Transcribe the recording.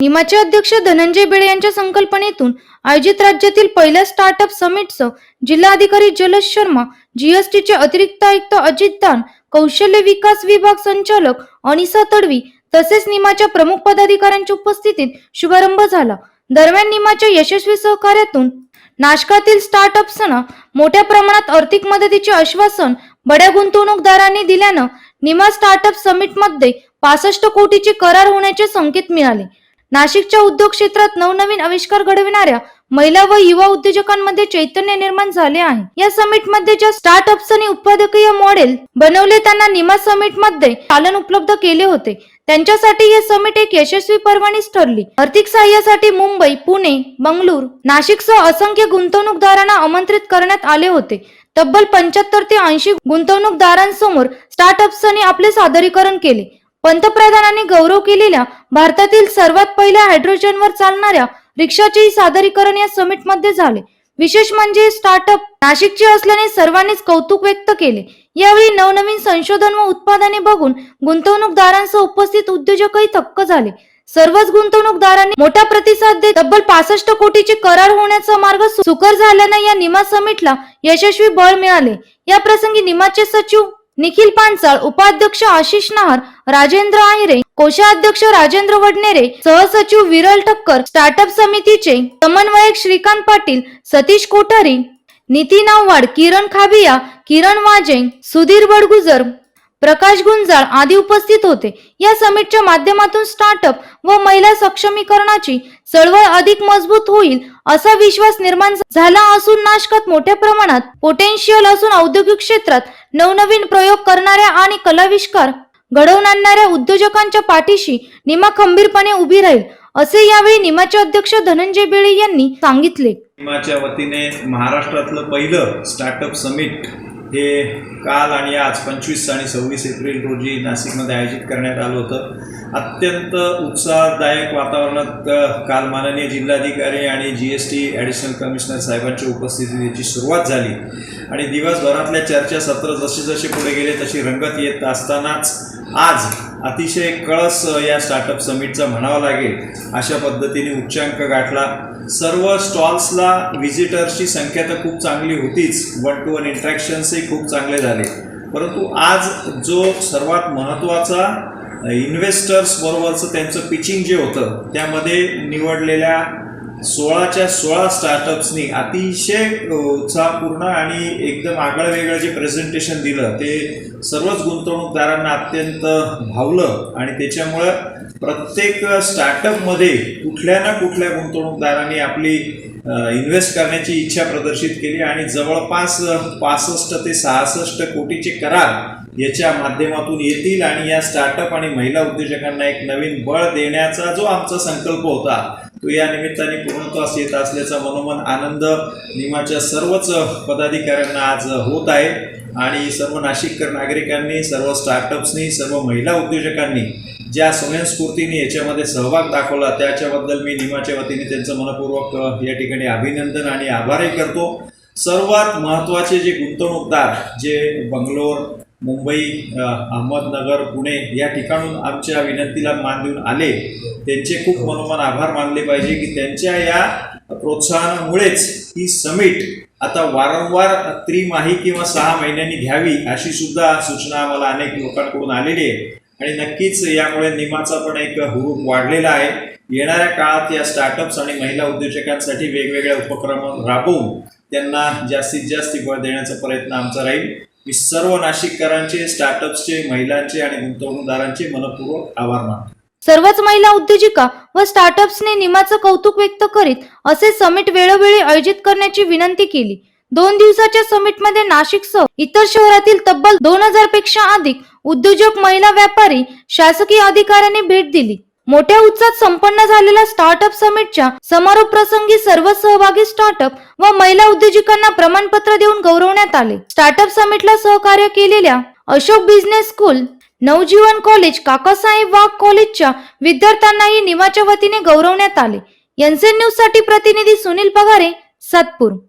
निमाचे अध्यक्ष धनंजय बेळे यांच्या संकल्पनेतून आयोजित राज्यातील पहिल्या स्टार्टअप समिटचं जिल्हाधिकारी जलज शर्मा जीएसटीचे अतिरिक्त आयुक्त अजित दान कौशल्य विकास विभाग संचालक अनिसा तडवी तसेच निमाच्या प्रमुख पदाधिकाऱ्यांच्या उपस्थितीत शुभारंभ झाला. दरम्यान निमाच्या यशस्वी सहकार्यातून नाशकातील स्टार्टअप्सना मोठ्या प्रमाणात आर्थिक मदतीचे आश्वासन बड्या गुंतवणूकदारांनी दिल्यानं निमा स्टार्टअप समिटमध्ये पासष्ट कोटीचे करार होण्याचे संकेत मिळाले. नाशिकच्या उद्योग क्षेत्रात नवनवीन आविष्कार घडविणाऱ्या महिला व युवा उद्योजकांमध्ये चैतन्य निर्माण झाले आहे. या समिटमध्ये ज्या स्टार्टअप्सनी उत्पादकीय मॉडेल बनवले त्यांना निमा समिटमध्ये चालन उपलब्ध केले होते. त्यांच्यासाठी हे समिट एक यशस्वी पर्वणीच ठरली. आर्थिक सहाय्यासाठी मुंबई पुणे बंगळूर नाशिकसह असंख्य गुंतवणूकदारांना आमंत्रित करण्यात आले होते. तब्बल पंच्याहत्तर ते ऐंशी गुंतवणूकदारांसमोर स्टार्टअप्सनी आपले सादरीकरण केले. पंतप्रधानांनी गौरव केलेल्या भारतातील सर्वात पहिल्या हायड्रोजनवर चालणाऱ्या रिक्षाचेही सादरीकरण या समिटमध्ये झाले. विशेष म्हणजे स्टार्टअप नाशिकचे असल्याने सर्वांनीच कौतुक व्यक्त केले. यावेळी नवनवीन संशोधन व उत्पादने बघून गुंतवणूकदारांसह उपस्थित उद्योजकही थक्क झाले. सर्वच गुंतवणूकदारांनी मोठा प्रतिसाद देत तब्बल पासष्ट कोटीचे करार होण्याचा मार्ग सुकर झाल्याने या निमा समिटला यशस्वी बळ मिळाले. या प्रसंगी निमाचे सचिव निखिल पांचाळ उपाध्यक्ष आशिष नहार राजेंद्र आहिरे कोषाध्यक्ष राजेंद्र वडनेरे सहसचिव विरल ठक्कर स्टार्टअप समितीचे समन्वयक श्रीकांत पाटील सतीश कोठारी नितीन आव्हाड किरण खाबिया किरण वाजे सुधीर बडगुजर प्रकाश गुंजाळ आदी उपस्थित होते. या समिटच्या माध्यमातून स्टार्टअप व महिला सक्षमीकरणाची चळवळ अधिक मजबूत होईल असा विश्वास निर्माण झाला असून नाशकात मोठ्या प्रमाणात पोटेन्शियल असून औद्योगिक क्षेत्रात नवनवीन प्रयोग करणाऱ्या आणि कलाविष्कार घडवून आणणाऱ्या उद्योजकांच्या पाठीशी निमा खंबीरपणे उभी राहील असे यावेळी निमाचे अध्यक्ष धनंजय बेळे यांनी सांगितले. निमाच्या वतीने महाराष्ट्रातलं पहिलं स्टार्टअप समिट हे काल आणि आज पंचवीस आणि सव्वीस एप्रिल रोजी नाशिकमध्ये आयोजित करण्यात आलं होतं. अत्यंत उत्साहदायक वातावरणात काल माननीय जिल्हाधिकारी आणि G S T additional commissioner साहेबांच्या उपस्थितीत याची सुरुवात झाली. आणि दिवसभरातल्या चर्चा सत्र जसे जसे पुढे गेले तशी रंगत येत असतानाच आज अतिशय कळस या स्टार्टअप समिटचा म्हणावा लागेल अशा पद्धतीने उच्चांक गाठला. सर्व स्टॉल्सला व्हिजिटर्सची संख्या तर खूप चांगली होतीच. वन टू वन इंट्रॅक्शन्सही खूप चांगले झाले. परंतु आज जो सर्वात महत्त्वाचा इन्व्हेस्टर्सबरोबरचं त्यांचं पिचिंग जे होतं त्यामध्ये निवडलेल्या सोळाच्या सोळा स्टार्टअप्सनी अतिशय उत्साहपूर्ण आणि एकदम आगळं वेगळं जे प्रेझेंटेशन दिलं ते सर्वच गुंतवणूकदारांना अत्यंत भावलं आणि त्याच्यामुळं प्रत्येक स्टार्टअपमध्ये कुठल्या ना कुठल्या गुंतवणूकदारांनी आपली इन्व्हेस्ट करण्याची इच्छा प्रदर्शित केली आणि जवळपास पासष्ट ते सहासष्ट कोटीचे करार याच्या माध्यमातून येतील आणि या स्टार्टअप आणि महिला उद्योजकांना एक नवीन बळ देण्याचा जो आमचा संकल्प होता तो या निमित्ताने पूर्णत्वास येत असल्याचा मनोमन आनंद निमाच्या सर्वच पदाधिकाऱ्यांना आज होत आहे. आणि सर्व नाशिककर नागरिकांनी सर्व स्टार्टअप्सनी सर्व महिला उद्योजकांनी ज्या स्वयंस्फूर्तीने याच्यामध्ये सहभाग दाखवला त्याच्याबद्दल मी निमाच्या वतीने त्यांचं मनपूर्वक या ठिकाणी अभिनंदन आणि आभारही करतो. सर्वात महत्त्वाचे जे गुंतवणूकदार जे बंगलोर मुंबई अहमदनगर पुणे या ठिकाणून आमच्या विनंतीला मान देऊन आले. त्यांचे खूप मनोमन आभार मानले पाहिजे की त्यांच्या या प्रोत्साहनामुळेच ही समिट आता वारंवार त्रिमाही किंवा सहा महिन्यांनी घ्यावी अशी सुद्धा सूचना आम्हाला अनेक लोकांकडून आलेली आहे. आणि नक्कीच यामुळे निमाचा पण एक हुरूप वाढलेला आहे. येणाऱ्या काळात या स्टार्टअप्स आणि महिला उद्योजकांसाठी वेगवेगळ्या उपक्रम राबवून त्यांना जास्तीत जास्त बळ देण्याचा प्रयत्न आमचा राहील. मी सर्व नाशिककरांचे स्टार्टअप्सचे महिलांचे आणि गुंतवणूकदारांचे मनपूर्वक आभार मानतो. सर्वच महिला उद्योजिका व स्टार्टअप्सने निमाचं कौतुक व्यक्त करीत असे समिट वेळोवेळी आयोजित करण्याची विनंती केली. दोन दिवसाच्या समिटमध्ये नाशिकसह इतर शहरातील तब्बल दोन हजारपेक्षा अधिक उद्योजक महिला व्यापारी शासकीय अधिकाऱ्यांनी भेट दिली. मोठ्या उत्साहात संपन्न झालेल्या स्टार्टअप समिटच्या समारोप प्रसंगी सर्व सहभागी स्टार्टअप व महिला उद्योजकांना प्रमाणपत्र देऊन गौरवण्यात आले. स्टार्टअप समिटला सहकार्य केलेल्या Ashok business school Navjeevan college Kakasaheb Wagh कॉलेजच्या विद्यार्थ्यांनाही निमाच्या वतीने गौरवण्यात आले. एनसेन न्यूजसाठी प्रतिनिधी सुनील पगारे सातपूर.